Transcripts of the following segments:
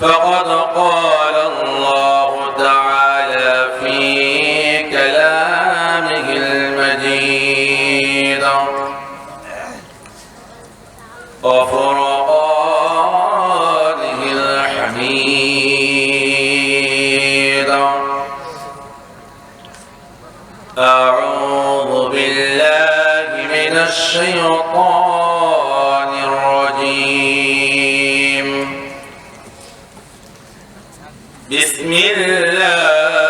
فقد قال الله تعالى في كلامه المجيد. وفرقانه Bismillah.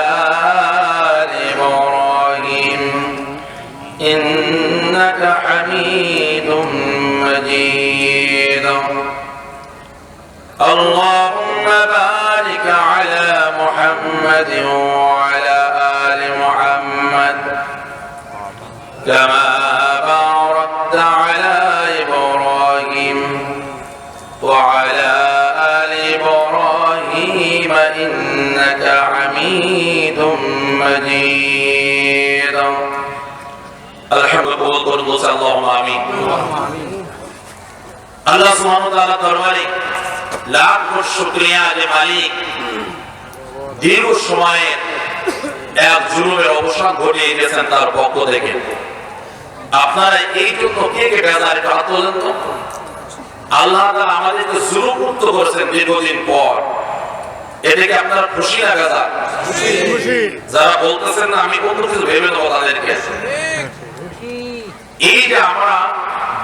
كما باركت على إبراهيم وعلى آل إبراهيم إنك حميد مجيد الحمد لله اللهم آمين আল্লাহ সুবহানাহু ওয়া তাআলা দরবারে লাখ কোটি শুকরিয়া যে মালিক দীর্ঘ সময়ের এক জুলুমের অবসান ঘটিয়ে দিয়েছেন তার পক্ষ থেকে আপনারা এই কে কে বেজার একটু হাত তোলেন তো? আল্লাহ তাআলা আমাদেরকে জুলুম মুক্ত করেছেন দীর্ঘদিন পর। এটাকে আপনারা খুশি না বেজার? যারা বলতেছেন না আমি অন্য কিছু ভেবে নেব তাদেরকে। এই যে আমরা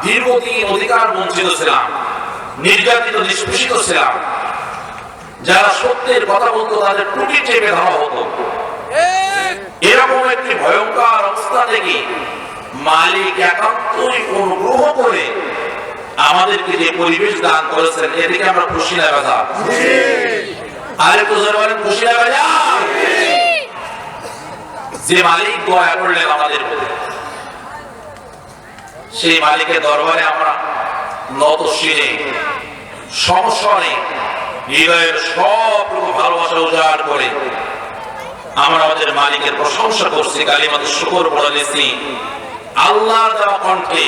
দীর্ঘদিন অধিকার বঞ্চিত ছিলাম নির্যাতিত নিষ্পেষিত ছিলাম যারা সত্যের কথা বলতো তাদের টুটি চেপে ধরা হতো। এরকম একটি ভয়ঙ্কর অবস্থা থেকে মালিক একান্তই অনুগ্রহ করে আমাদেরকে যে পরিবেশ দান করেছেন এদিকে আমরা খুশি না বাজা আরে তো জোরে বলেন খুশি না বাজা যে মালিক দয়া করলেন আমাদের সেই মালিকের দরবারে আমরা নত শিরে সমস্বরে হৃদয়ের সব রকম ভালোবাসা উজাড় করে আমরা আমাদের মালিকের প্রশংসা করছি কালিমাতে শুকর পড়ে নিছি আল্লাহর দেওয়া কণ্ঠে।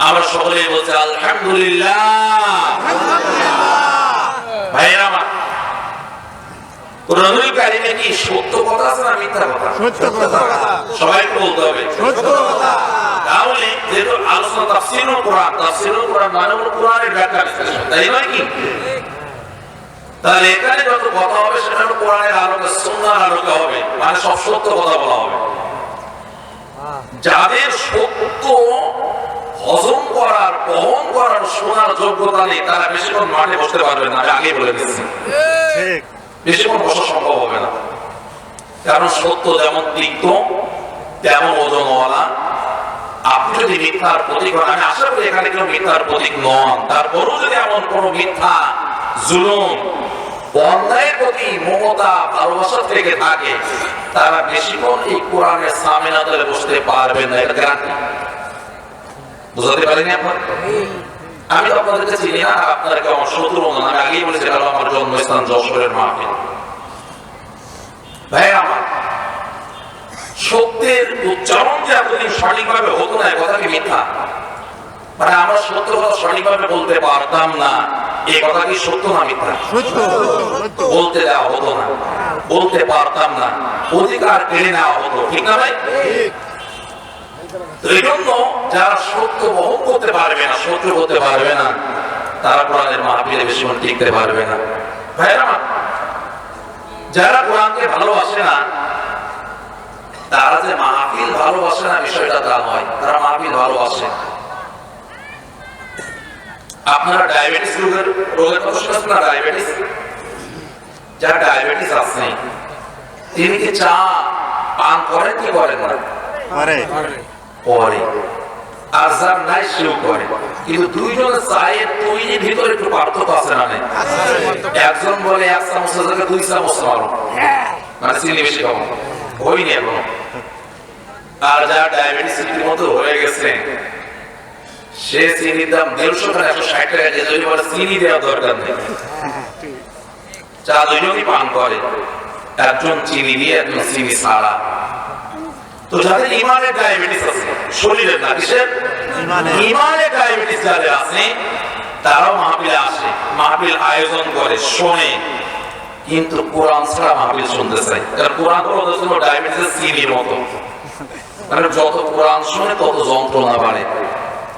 আমরা সকলে বলছি আলহামদুলিল্লাহ। ভাইয়েরা আমার কোরআনুল কারিমে কি সত্য কথা আছে না মিথ্যা কথা? সত্য কথা। সবাইকে বলতে হবে। সত্য কথা। তাহলে যেহেতু আলোচনা কোরআন কোরআন মানে হলো কোরআনের ব্যাখ্যা বিশ্লেষণ তাই নয় কি? তাহলে এখানে যত কথা হবে সেটা হলো কোরআনের আলোকে সুন্নাহর আলোকে হবে। মানে সব সত্য কথা বলা হবে। যাদের সত্য হজম করার বহন করার শোনার যোগ্যতা নেই তারা বেশিক্ষণ মাঠে বসতে পারবে না আমি আগেই বলে দিচ্ছি। বেশিক্ষণ বসা সম্ভব হবে না। কারণ সত্য যেমন তিক্ত তেমন ওজনওয়ালা। আপনি যদি মিথ্যার প্রতীক হন আমি আশা করি এখানে কেউ মিথ্যার প্রতীক নন। তারপরেও যদি এমন কোন মিথ্যা জুলুম অন্যায়ের প্রতি মমতা ভালোবাসা থেকে থাকে তারা বেশিক্ষণ এই কোরআনের সামিনা তলে বসতে পারবে না এটা গ্যারান্টি বুঝাতে পারেনি আপনার আমি আপনাদেরকে চিনি না কেউ আমার শত্রু নন আমি আগেই বলেছি, এটা আমার জন্মস্থান যশোরের মাহফিল। ভাই আমার, সত্যের উচ্চারণ যে এতদিন সঠিকভাবে হতো না কথা কি মিথ্যা? মানে আমরা সত্য কথা সঠিকভাবে বলতে পারতাম না। এই কথা কি সত্য না মিথ্যা? সত্য সত্য। বলতে দেওয়া হতো না। বলতে পারতাম না। অধিকার কেড়ে নেওয়া হতো। ঠিক না ভাই? এই জন্য যারা সত্য বহন করতে পারবে না সহ্য করতে পারবে না তারা কোরআনের মাহফিলে বেশিক্ষণ টিকতে পারবে না। ভাইরা যারা কোরআনকে ভালোবাসে না তারা যে মাহফিল ভালোবাসে না বিষয়টা তা নয়। তারা মাহফিল ভালোবাসে। আপনারা ডায়াবেটিস রোগের রোগের কথা শুনেছেন না ডায়াবেটিস যার ডায়াবেটিস আছে তিনি কি চা পান করেন কি করেন না? করে করে। আর যার নাই সেও করে। কিন্তু দুইজনের চায়ের তৈরির ভিতরে একটু পার্থক্য আছে না নেই? একজন বলে এক চামচের জায়গায় দুই চামচ মারো মানে চিনি বেশি খাব হয়নি এখনও। আর যার ডায়াবেটিস রীতিমতো হয়ে গেছে সে চিনির দাম দেড়শো টাকা একশো ষাট টাকা কেজি যদি বলে চিনি দেওয়ার দরকার নেই। চা পান করে? একজন চিনি দিয়ে একজন চিনি ছাড়া। তো যাদের ইমানের ডায়াবেটিস আছে শরীরের না কিসের? ইমানের। ডায়াবেটিস যাদের আছে তারাও মাহফিলে আসে মাহফিল আয়োজন করে শোনে। কিন্তু কোরআন ছাড়া মাহফিল শুনতে চাই কারণ কোরআন হলো ওদের জন্য ডায়াবেটিসের চিনির মতো। মানে যত কোরআন শুনে তত যন্ত্রণা বাড়ে।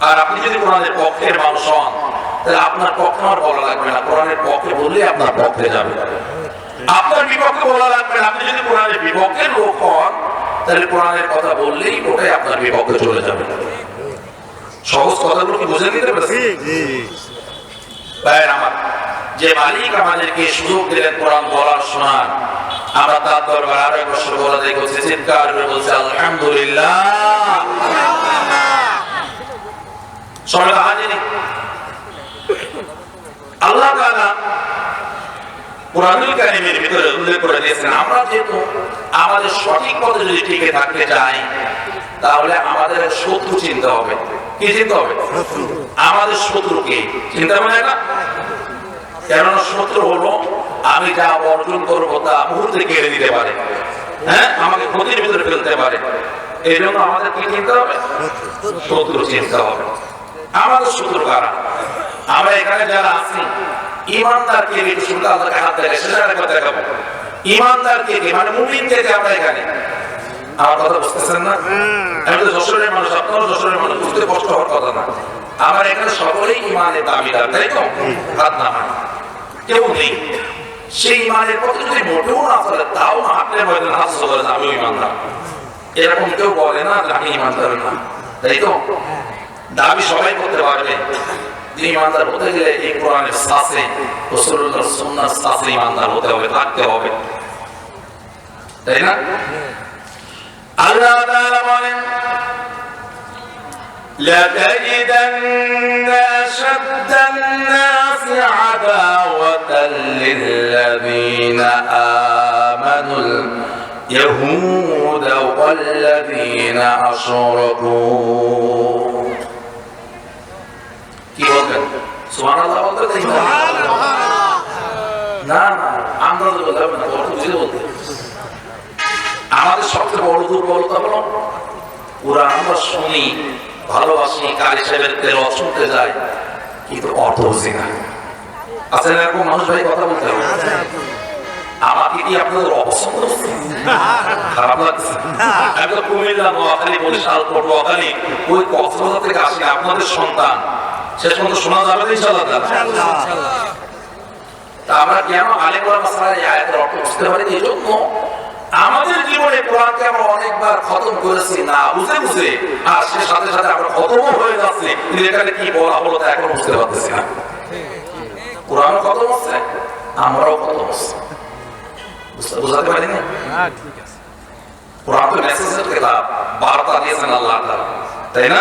আর আপনি যদি কোরআনের পক্ষের মানুষ হন তাহলে আপনার পক্ষে আমার বলা লাগবে না। কোরআনের পক্ষে বললে আপনার পক্ষে যাবে। আপনার বিপক্ষে বলা লাগবে না। আপনি যদি কোরআনের বিপক্ষের লোক হন তাহলে কোরআনের কথা বললেই ওটাই আপনার বিপক্ষে চলে যাবে। সহজ কথাগুলো কি বুঝে নিতে পেরেছি ভাইয়ের আমার যে মালিক আমাদেরকে সুযোগ দিলেন কোরআন বলার শোনার আমরা তার দরবার আরও এক বছর বলা দেখছি চিৎকার করে বলছে আলহামদুলিল্লাহ। আমাদের শত্রুকে। চিন্তা মানে না কেননা শত্রু হলো, আমি যা অর্জন করব তা মুহূর্তে কেড়ে দিতে পারে। হ্যাঁ? আমাকে ক্ষতির ভিতরে ফেলতে পারে। এই জন্য আমাদের কি চিন্তা হবে? শত্রু চিন্তা হবে। আমাদের শত্রু কারা আমরা এখানে যারা আছি ইমানদার কে একটু হাত দেখে সেটা দেখাবো। ইমানদার কে কে মানে মুমিন কে কে আমরা এখানে আমার কথা বুঝতেছেন না? আমি তো মানুষ মানুষ কষ্ট হওয়ার কথা না। আমার এখানে সকলেই তাই তো? কেউ নেই। তাও এরকম কেউ বলে না আমি ইমানদার না, তাই তো? দাবি সবাই করতে পারবে যে ইমানদার হতে গেলে এই কোরআনের শ্বাসে রসুল্লাহর সুন্নার শ্বাসে ইমানদার হতে হবে থাকতে হবে তাই না আল্লাহ তাআলা বলেন لتجدن أشد الناس عداوة للذين آمنوا اليهود والذين أشركوا না না না অর্থ বুঝে বলতে আমাদের সবচেয়ে বড় আমরা শুনি ভালোবাসি তেল শুনতে কিন্তু অর্থ বুঝি না আচ্ছা এরকম মানুষ ভাই কথা বলতে আপনাদের খারাপ আমি তো আপনাদের সন্তান শেষ পর্যন্ত শোনা যাবে ইনশাআল্লাহ। তা আমরা কেন আলেমরা মাসালা এই আয়াতের অর্থ বুঝতে পারি? এই জন্য আমাদের জীবনে কোরআনকে আমরা অনেকবার খতম করেছি না বুঝে বুঝে আর সে সাথে সাথে আমরা খতমও হয়ে যাচ্ছে। কিন্তু এখানে কি বলা হলো তা এখন বুঝতে পারতেছি না। কোরআনও খতম হচ্ছে আমরাও খতম হচ্ছে। বুঝতে বুঝাতে পারি না কোরআন তো মেসেজের কেতাব বার্তা দিয়েছেন আল্লাহ তাই না?